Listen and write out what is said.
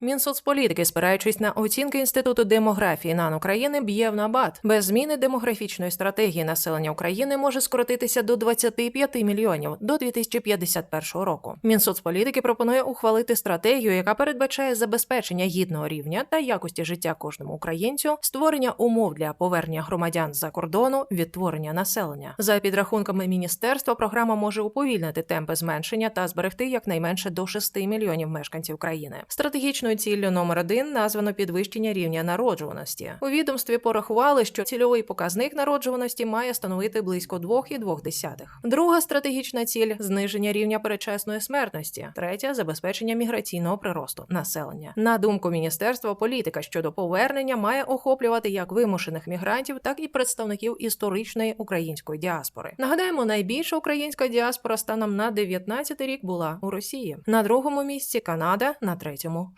Мінсоцполітики, спираючись на оцінки Інституту демографії НАН України, б'є в набат. Без зміни демографічної стратегії населення України може скоротитися до 25 мільйонів до 2051 року. Мінсоцполітики пропонує ухвалити стратегію, яка передбачає забезпечення гідного рівня та якості життя кожному українцю, створення умов для повернення громадян з-за кордону, відтворення населення. За підрахунками міністерства, програма може уповільнити темпи зменшення та зберегти якнайменше до 6 мільйонів мешканців країни. Стратегічною ціллю номер один названо підвищення рівня народжуваності. У відомстві порахували, що цільовий показник народжуваності має становити близько 2,2. Друга стратегічна ціль зниження рівня передчасної смертності. Третя забезпечення міграційного приросту населення. На думку міністерства, політика щодо повернення має охоплювати як вимушених мігрантів, так і представників історичної української діаспори. Нагадаємо, найбільша українська діаспора станом на 19 рік була у Росії. На другому місці Канада, на третьому.